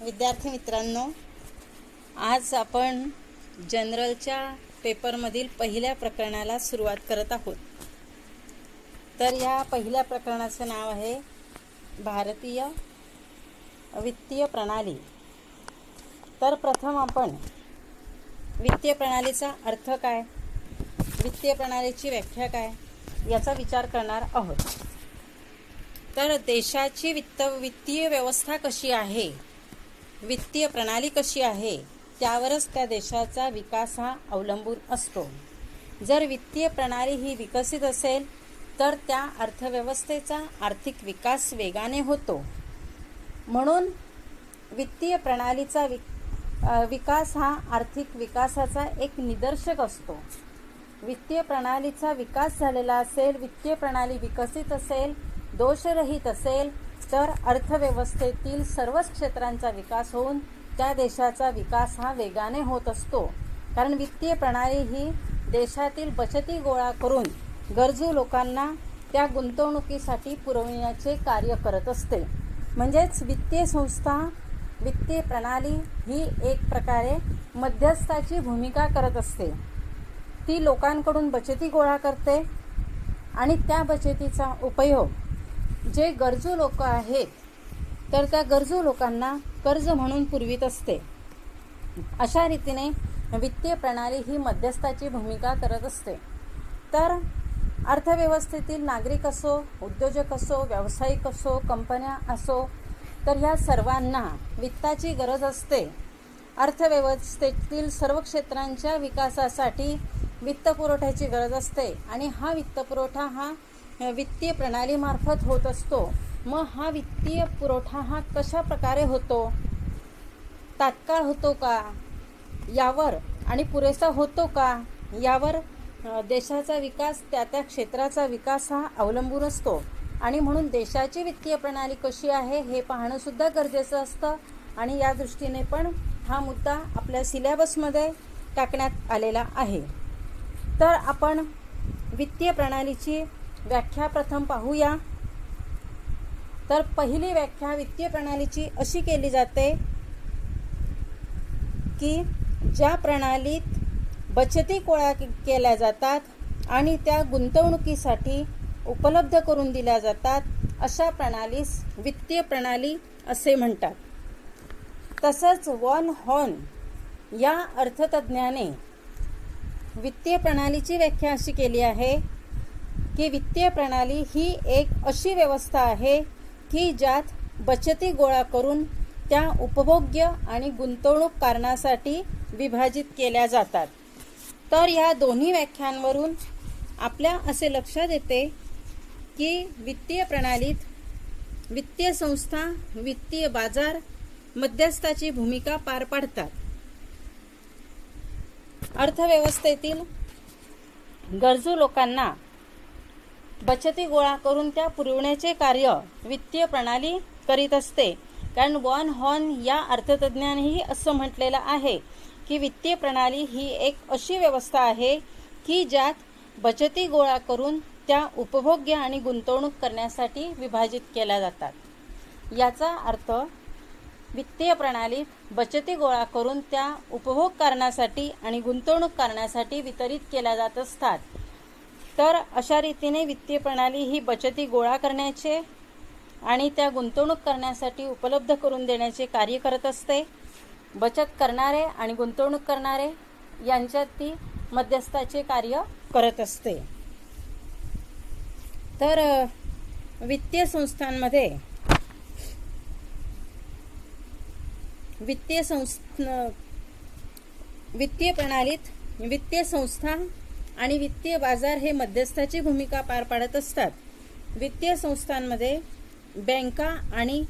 विद्यार्थी मित्रांनो आज आपण जनरलच्या पेपरमधील पहिल्या प्रकरणाला सुरुवात करत आहोत. तर या पहिल्या प्रकरणाचं नाव आहे भारतीय वित्तीय प्रणाली. तर प्रथम आपण वित्तीय प्रणालीचा अर्थ काय? वित्तीय प्रणालीची व्याख्या काय? याचा विचार करणार आहोत. तर देशाची वित्त वित्तीय व्यवस्था कशी आहे? वित्तीय प्रणाली कशी आहे त्यावरच त्या देशाचा विकास हा अवलंबून असतो. जर वित्तीय प्रणाली ही विकसित असेल तर त्या अर्थव्यवस्थेचा आर्थिक विकास वेगाने होतो. म्हणून वित्तीय प्रणालीचा वि विकास हा आर्थिक विकासाचा एक निदर्शक असतो. वित्तीय प्रणालीचा विकास झालेला असेल वित्तीय प्रणाली विकसित असेल दोषरहित असेल तर अर्थव्यवस्थेतील सर्वच क्षेत्रांचा विकास होऊन त्या देशाचा विकास हा वेगाने होत असतो. कारण वित्तीय प्रणाली ही देशातील बचती गोळा करून गरजू लोकांना त्या गुंतवणुकीसाठी पुरवण्याचे कार्य करत असते. म्हणजेच वित्तीय संस्था वित्तीय प्रणाली ही एक प्रकारे मध्यस्थाची भूमिका करत असते. ती लोकांकडून बचती गोळा करते आणि त्या बचतीचा उपयोग जे गरजू लोक आहेत तर त्या गरजू लोकांना कर्ज म्हणून पुरवीत असते. अशा रीतीने वित्तीय प्रणाली ही मध्यस्थाची भूमिका करत असते. तर अर्थव्यवस्थेतील नागरिक असो उद्योजक असो व्यावसायिक असो कंपन्या असो तर ह्या सर्वांना वित्ताची गरज असते. अर्थव्यवस्थेतील सर्व क्षेत्रांच्या विकासासाठी वित्तपुरवठ्याची गरज असते आणि हा वित्तपुरवठा हा वित्तीय प्रणालीमार्फत होत असतो. मग हा वित्तीय पुरवठा हा कशा प्रकारे होतो? तात्काळ होतो का? यावर आणि पुरेसा होतो का? यावर देशाचा विकास त्या त्या क्षेत्राचा विकास हा अवलंबून असतो. आणि म्हणून देशाची वित्तीय प्रणाली कशी आहे हे पाहणंसुद्धा गरजेचं असतं. आणि या दृष्टीने पण हा मुद्दा आपल्या सिलेबसमध्ये टाकण्यात आलेला आहे. तर आपण वित्तीय प्रणालीची व्याख्या प्रथम पाहूया. तर पहिली व्याख्या वित्तीय प्रणालीची अशी केली जाते की ज्या प्रणालीत बचती गोळा केल्या जातात आणि त्या गुंतवणुकीसाठी उपलब्ध करून दिल्या जातात अशा प्रणालीस वित्तीय प्रणाली असे म्हणतात. तसंच वॉन हॉर्न या अर्थतज्ज्ञाने वित्तीय प्रणालीची व्याख्या अशी केली आहे की वित्तीय प्रणाली ही एक अशी व्यवस्था आहे की ज्यात बचती गोळा करून त्या उपभोग्य आणि गुंतवणूक कारणासाठी विभाजित केल्या जातात. तर या दोन्ही व्याख्यांवरून आपल्या असे लक्षात येते की वित्तीय प्रणालीत वित्तीय संस्था वित्तीय बाजार मध्यस्थाची भूमिका पार पाडतात. अर्थव्यवस्थेतील गरजू लोकांना बचती गोळा करून त्या पुरवण्याचे कार्य वित्तीय प्रणाली करीत असते. कारण वॉन हॉर्न या अर्थतज्ञांनीही असं म्हटलेलं आहे की वित्तीय प्रणाली ही एक अशी व्यवस्था आहे की ज्यात बचती गोळा करून त्या उपभोग्य आणि गुंतवणूक करण्यासाठी विभाजित केल्या जातात. याचा अर्थ वित्तीय प्रणालीत बचती गोळा करून त्या उपभोग करण्यासाठी आणि गुंतवणूक करण्यासाठी वितरित केल्या जात असतात. तर अशा रीतीने वित्तीय प्रणाली ही बचती गोळा करण्याचे आणि त्या गुंतवणूक करण्यासाठी उपलब्ध करून देण्याचे कार्य करत असते. बचत करणारे आणि गुंतवणूक करणारे यांच्यात ती मध्यस्थाचे कार्य करत असते. तर वित्तीय संस्थांमध्ये वित्तीय संस्था वित्तीय प्रणालीत वित्तीय संस्था आणि वित्तीय बाजार हे मध्यस्थाची भूमिका पार पाडत असतात. वित्तीय संस्थांमध्ये बँका आणि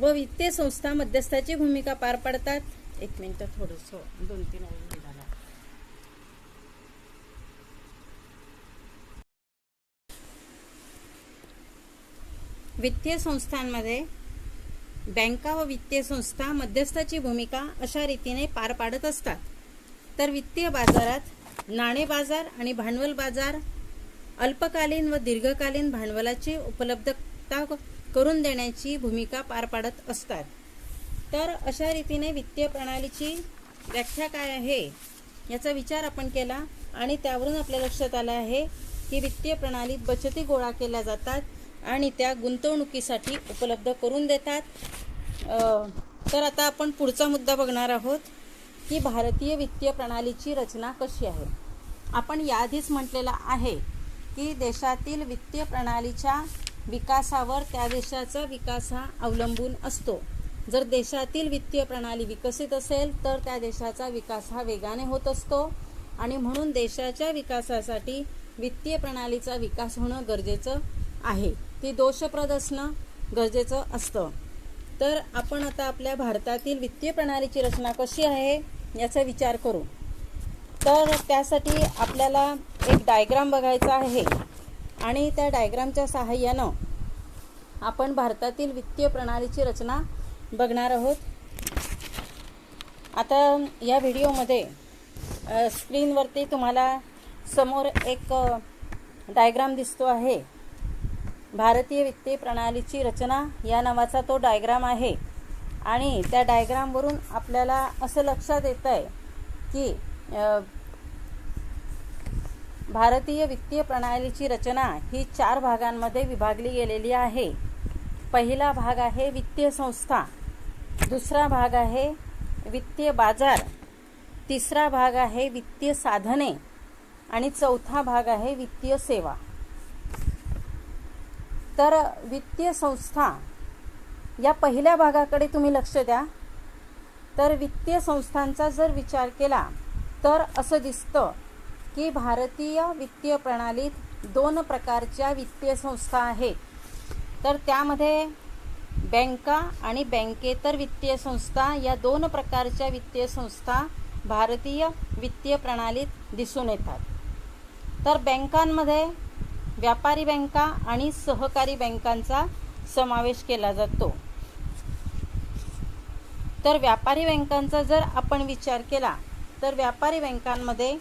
व वित्तीय संस्था मध्यस्थाची भूमिका पार पाडतात. एक मिनिट थोडंसं दोन तीन वित्तीय संस्थांमध्ये बँका व वित्तीय संस्था मध्यस्थाची भूमिका अशा रीतीने पार पाडत असतात. तर वित्तीय बाजारात नाणे बाजार आणि भांडवल बाजार अल्पकालीन व दीर्घकालीन भांडवलाची उपलब्धता करून देण्याची भूमिका पार पाडत असतात. तर अशा रीतीने वित्तीय प्रणालीची व्याख्या काय आहे याचा विचार आपण केला आणि त्यावरून आपल्या लक्षात आलं आहे की वित्तीय प्रणालीत बचती गोळा केल्या जातात. आणि त्या गुंतवणुकीसाठी उपलब्ध करून देतात. तर आता आपण पुढचा मुद्दा बघणार आहोत की भारतीय वित्तीय प्रणालीची रचना कशी आहे. आपण याआधीच म्हटलेलं आहे की देशातील वित्तीय प्रणालीच्या विकासावर त्या देशाचा विकास हा अवलंबून असतो. जर देशातील वित्तीय प्रणाली विकसित असेल तर त्या देशाचा विकास हा वेगाने होत असतो. आणि म्हणून देशाच्या विकासासाठी वित्तीय प्रणालीचा विकास होणं गरजेचं आहे. ती दोषप्रद असणं गरजेचं असतं. तर आपण आता आपल्या भारतातील वित्तीय प्रणालीची रचना कशी आहे याचा विचार करू. तर त्यासाठी आपल्याला एक डायग्राम बघायचा आहे आणि त्या डायग्रामच्या सहाय्यानं आपण भारतातील वित्तीय प्रणालीची रचना बघणार आहोत. आता या व्हिडिओमध्ये स्क्रीनवरती तुम्हाला समोर एक डायग्राम दिसतो आहे. भारतीय वित्तीय प्रणालीची रचना या नावाचा तो डायग्राम आहे. आणि त्या डायग्रामवरून आपल्याला असं लक्षात येतं आहे की भारतीय वित्तीय प्रणालीची रचना ही चार भागांमध्ये विभागली गेलेली आहे. पहिला भाग आहे वित्तीय संस्था दुसरा भाग आहे वित्तीय बाजार तिसरा भाग आहे वित्तीय साधने आणि चौथा भाग आहे वित्तीय सेवा. तर वित्तीय संस्था या पहिल्या भागाकडे तुम्ही लक्ष द्या. तर वित्तीय संस्थांचा जर विचार केला तर असं दिसतं की भारतीय वित्तीय प्रणालीत दोन प्रकारच्या वित्तीय संस्था आहेत. तर त्यामध्ये बँका आणि बँकेतर वित्तीय संस्था या दोन प्रकारच्या वित्तीय संस्था भारतीय वित्तीय प्रणालीत दिसून येतात. तर बँकांमध्ये व्यापारी बँका आणि सहकारी बँकांचा समावेश केला जातो. तर व्यापारी बँकांचा जर आपण विचार केला तर व्यापारी बँकांमध्ये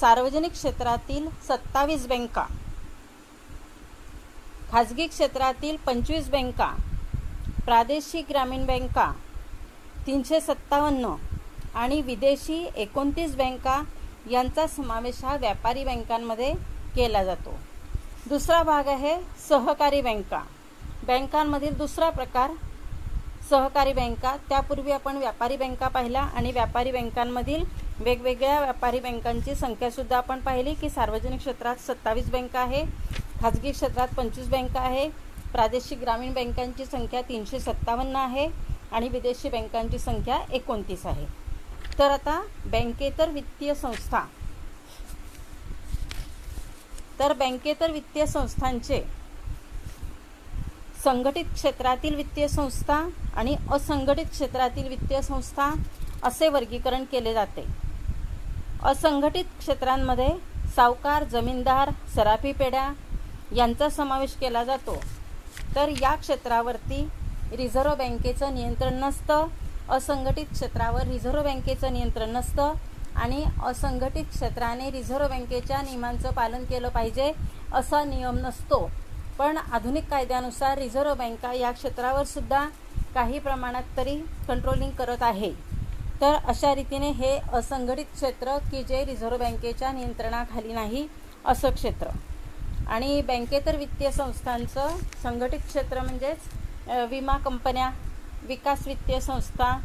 सार्वजनिक क्षेत्रातील सत्तावीस बँका खाजगी क्षेत्रातील पंचवीस बँका प्रादेशिक ग्रामीण बँका तीनशे सत्तावन्न आणि विदेशी एकोणतीस बँका यांचा समावेश हा व्यापारी बँकांमध्ये केला जातो. दुसरा भाग आहे सहकारी बँका. बँकांमधील दुसरा प्रकार सहकारी बँका. त्यापूर्वी आपण व्यापारी बँका पाहिल्या आणि व्यापारी बँकांमधील वेगवेगळ्या व्यापारी बँकांची संख्यासुद्धा आपण पाहिली की सार्वजनिक क्षेत्रात सत्तावीस बँका आहे खाजगी क्षेत्रात पंचवीस बँका आहे प्रादेशिक ग्रामीण बँकांची संख्या तीनशे सत्तावन्न आहे आणि विदेशी बँकांची संख्या एकोणतीस आहे. तर आता बँकेतर वित्तीय संस्था तर बँकेतर वित्तीय संस्थांचे. संघटित क्षेत्रातील वित्तीय संस्था आणि असंघटित क्षेत्रातील वित्तीय संस्था असे वर्गीकरण केले जाते. असंघटित क्षेत्रांमध्ये सावकार जमीनदार सराफी पेढ्या यांचा समावेश केला जातो. तर या क्षेत्रावरती रिझर्व्ह बँकेचं नियंत्रण नसतं असंघटित क्षेत्रावर रिझर्व्ह बँकेचं नियंत्रण नसतं आणि असंघटित क्षेत्राने रिझर्व्ह बँकेच्या नियमांचं पालन केलं पाहिजे असा नियम नसतो. पण आधुनिक कायद्यानुसार रिझर्व्ह बँका या क्षेत्रावर सुद्धा काही प्रमाणात तरी कंट्रोलिंग करत आहे. तर अशा रीतीने हे असंघटित क्षेत्र की जे रिझर्व्ह बँकेच्या नियंत्रणाखाली नाही असं क्षेत्र. आणि बँकेतर वित्तीय संस्थांचं संघटित क्षेत्र म्हणजेच विमा कंपन्या विकास वित्तीय संस्था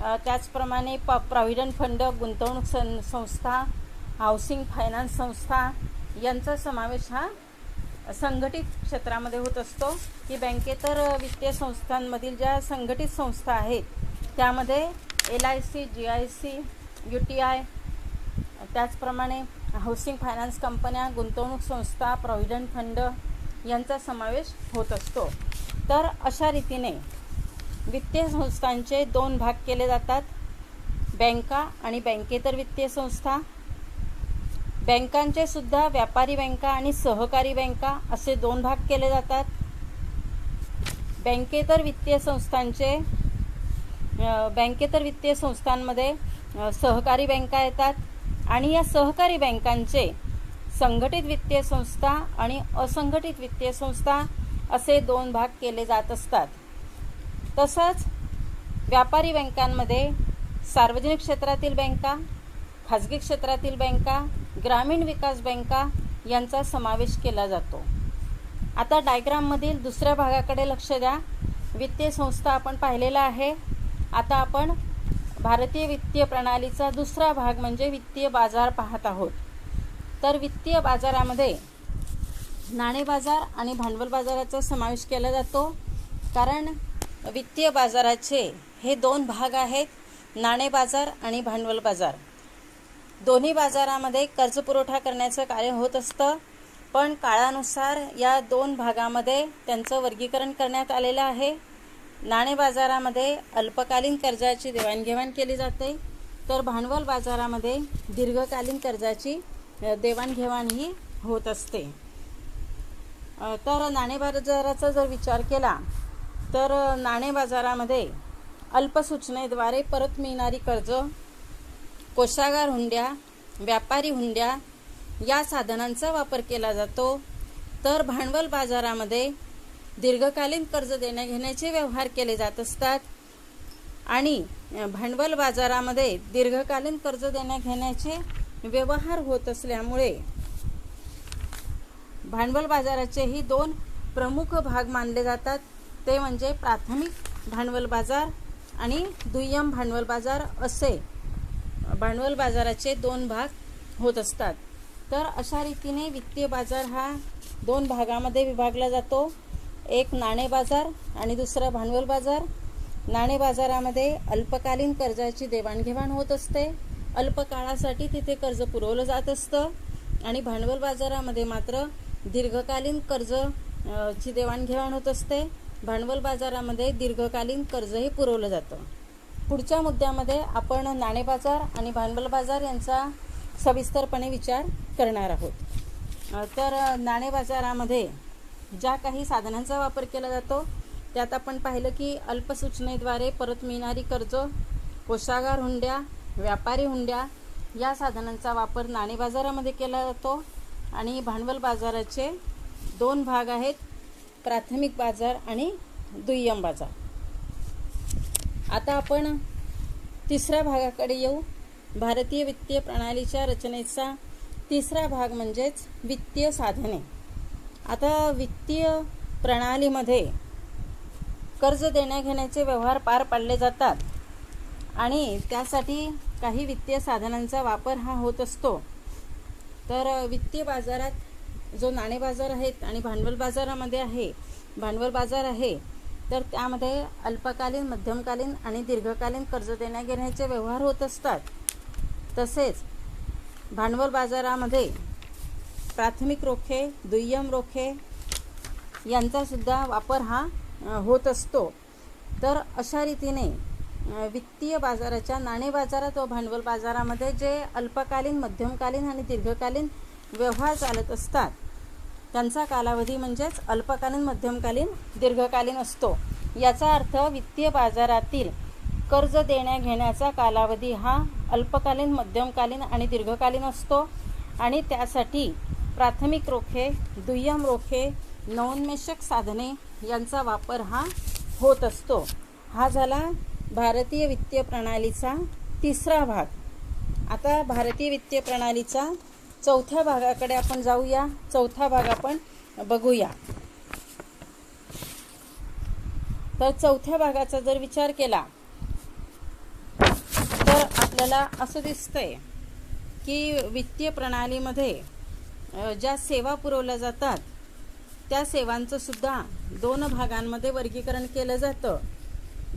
त्याचप्रमाणे प प्रॉव्हिडंट फंड गुंतवणूक सं संस्था हाऊसिंग फायनान्स संस्था यांचा समावेश हा संघटित क्षेत्रामध्ये होत असतो. की बँकेतर वित्तीय संस्थांमधील ज्या संघटित संस्था आहेत त्यामध्ये L I C G I C U T I त्याचप्रमाणे हाऊसिंग फायनान्स कंपन्या गुंतवणूक संस्था प्रॉव्हिडंट फंड यांचा समावेश होत असतो. तर अशा रीतीने वित्तीय संस्थांचे दोन भाग केले जातात. बँका आणि बँकेतर वित्तीय संस्था. बँकांचे सुद्धा व्यापारी बँका आणि सहकारी बँका असे दोन भाग केले जातात. बँकेतर वित्तीय संस्थांचे बँकेतर वित्तीय संस्थांमध्ये सहकारी बँका येतात आणि या सहकारी बँकांचे संघटित वित्तीय संस्था आणि असंघटित वित्तीय संस्था असे दोन भाग केले जात असतात. तसंच व्यापारी बँकांमध्ये सार्वजनिक क्षेत्रातील बँका खाजगी क्षेत्रातील बँका ग्रामीण विकास बँका यांचा समावेश केला जातो. आता डायग्राममधील दुसऱ्या भागाकडे लक्ष द्या. वित्तीय संस्था आपण पाहिलेला आहे. आता आपण भारतीय वित्तीय प्रणालीचा दुसरा भाग म्हणजे वित्तीय बाजार पाहत आहोत. तर वित्तीय बाजारामध्ये नाणे बाजार आणि भांडवल बाजाराचा समावेश केला जातो. कारण वित्तीय बाजाराचे हे दोन भाग आहेत नाणे बाजार आणि भांडवल बाजार. दोन्ही बाजारामध्ये कर्ज पुरवठा करण्याचं कार्य होत असतं पण काळानुसार या दोन भागामध्ये त्यांचं वर्गीकरण करण्यात आलेलं आहे. नाणे बाजारामध्ये अल्पकालीन कर्जाची देवाणघेवाण केली जाते तर भांडवल बाजारामध्ये दीर्घकालीन कर्जाची देवाणघेवाण ही होत असते. तर नाणे बाजाराचा जर विचार केला तर नाणे बाजारामध्ये अल्पसूचनेद्वारे परत मिळणारी कर्ज कोषागार हुंड्या व्यापारी हुंड्या या साधनांचा वापर केला जातो. तर भांडवल बाजारामध्ये दीर्घकालीन कर्ज देण्याघेण्याचे व्यवहार केले जात असतात. आणि भांडवल बाजारामध्ये दीर्घकालीन कर्ज देण्याघेण्याचे व्यवहार होत असल्यामुळे भांडवल बाजाराचेही दोन प्रमुख भाग मानले जातात. ते म्हणजे प्राथमिक भांडवल बाजार आणि दुय्यम भांडवल बाजार असे भांडवल बाजाराचे दोन भाग होत असतात. तर अशा रीतीने वित्तीय बाजार हा दोन भागामध्ये विभागला जातो. एक नाणे बाजार आणि दुसरा भांडवल बाजार. नाणे बाजारामध्ये अल्पकालीन कर्जाची देवाणघेवाण होत असते. अल्पकाळासाठी तिथे कर्ज पुरवलं जात असतं आणि भांडवल बाजारामध्ये मात्र दीर्घकालीन कर्ज ची देवाणघेवाण होत असते. भांडवल बाजारामध्ये दीर्घकालीन कर्जही पुरवलं जातं. पुढच्या मुद्द्यामध्ये आपण नाणे बाजार आणि भांडवल बाजार यांचा सविस्तरपणे विचार करणार आहोत. तर नाणे बाजारामध्ये ज्या काही साधनांचा वापर केला जातो त्यात आपण पाहिलं की अल्पसूचनेद्वारे परत मिळणारी कर्ज कोषागार हुंड्या व्यापारी हुंड्या या साधनांचा वापर नाणे बाजारामध्ये केला जातो. आणि भांडवल बाजाराचे दोन भाग आहेत. प्राथमिक बाजार आणि दुय्यम बाजार. आता आपण तिसऱ्या भागाकडे येऊ. भारतीय वित्तीय प्रणालीच्या रचनेचा तिसरा भाग म्हणजेच वित्तीय साधने. आता वित्तीय प्रणालीमध्ये कर्ज देण्याघेण्याचे व्यवहार पार पाडले जातात आणि त्यासाठी काही वित्तीय साधनांचा वापर हा होत असतो. तर वित्तीय बाजारात जो नाणे बाजार आहेत आणि भांडवल बाजारामध्ये आहे भांडवल बाजार आहे तर त्यामध्ये अल्पकालीन मध्यमकालीन आणि दीर्घकालीन कर्ज देण्याघेण्याचे व्यवहार होत असतात. तसेच भांडवल बाजारामध्ये प्राथमिक रोखे दुय्यम रोखे यांचासुद्धा वापर हा होत असतो. तर अशा रीतीने वित्तीय बाजाराच्या नाणे बाजारात व भांडवल बाजारामध्ये जे अल्पकालीन मध्यमकालीन आणि दीर्घकालीन व्यवहार चालत असतात. त्यांचा कालावधी म्हणजेच अल्पकालीन मध्यमकालीन दीर्घकालीन असतो. याचा अर्थ वित्तीय बाजारातील कर्ज देण्या घेण्याचा कालावधी हा अल्पकालीन मध्यमकालीन आणि दीर्घकालीन असतो. आणि त्यासाठी प्राथमिक रोखे दुय्यम रोखे नवोन्मेषक साधने यांचा वापर हा होत असतो. हा झाला भारतीय वित्तीय प्रणालीचा तिसरा भाग. आता भारतीय वित्तीय प्रणालीचा चौथ्या भागाकडे आपण जाऊया. चौथा भाग आपण बघूया. तर चौथ्या भागाचा जर विचार केला तर आपल्याला असं दिसतंय की वित्तीय प्रणालीमध्ये ज्या सेवा पुरवल्या जातात त्या सेवांचं सुद्धा दोन भागांमध्ये वर्गीकरण केलं जातं.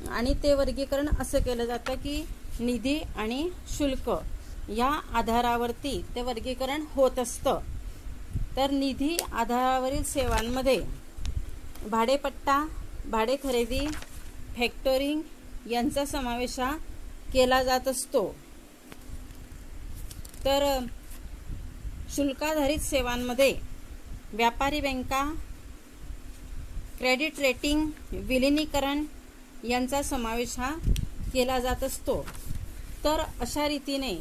आणि ते वर्गीकरण असं केलं जातं की निधी आणि शुल्क. या आधारावरती ते वर्गीकरण होत असतं. तर निधी आधारावरील सेवांमध्ये भाडेपट्टा भाडे खरेदी यांचा समावेश हा केला जात असतो. तर शुल्काधारित सेवांमध्ये व्यापारी बँका क्रेडिट रेटिंग विलिनीकरण यांचा समावेश हा केला जात असतो. तर अशा रीतीने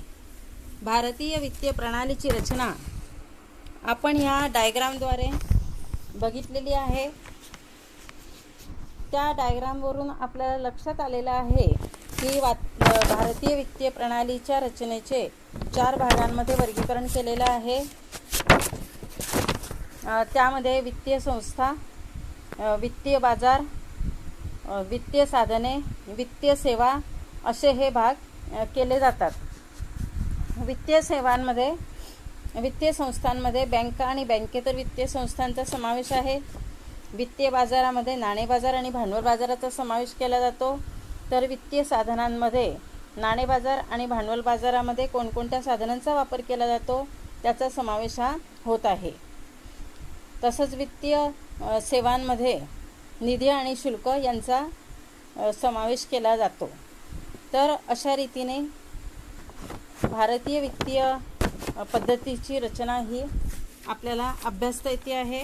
भारतीय वित्तीय प्रणालीची रचना. आपण ह्या डायग्रामद्वारे बघितलेली आहे. त्या डायग्रामवरून आपल्याला लक्षात आलेलं आहे की वा भारतीय वित्तीय प्रणालीच्या रचनेचे चार भागांमध्ये वर्गीकरण केलेलं आहे. त्यामध्ये वित्तीय संस्था वित्तीय बाजार वित्तीय साधने वित्तीय सेवा असे हे भाग केले जातात. वित्तीय सेवांमध्ये वित्तीय संस्थांमध्ये बँका आणि बँकेतर वित्तीय संस्थांचा समावेश आहे. वित्तीय बाजारामध्ये नाणे बाजार आणि भांडवल बाजाराचा समावेश केला जातो. तर वित्तीय साधनांमध्ये नाणे बाजार आणि भांडवल बाजारामध्ये कोणकोणत्या साधनांचा वापर केला जातो त्याचा समावेश हा होत आहे. तसंच वित्तीय सेवांमध्ये निधी आणि शुल्क यांचा समावेश केला जातो. तर अशा रीतीने भारतीय वित्तीय पद्धतीची रचना ही आपल्याला अभ्यासता येते आहे.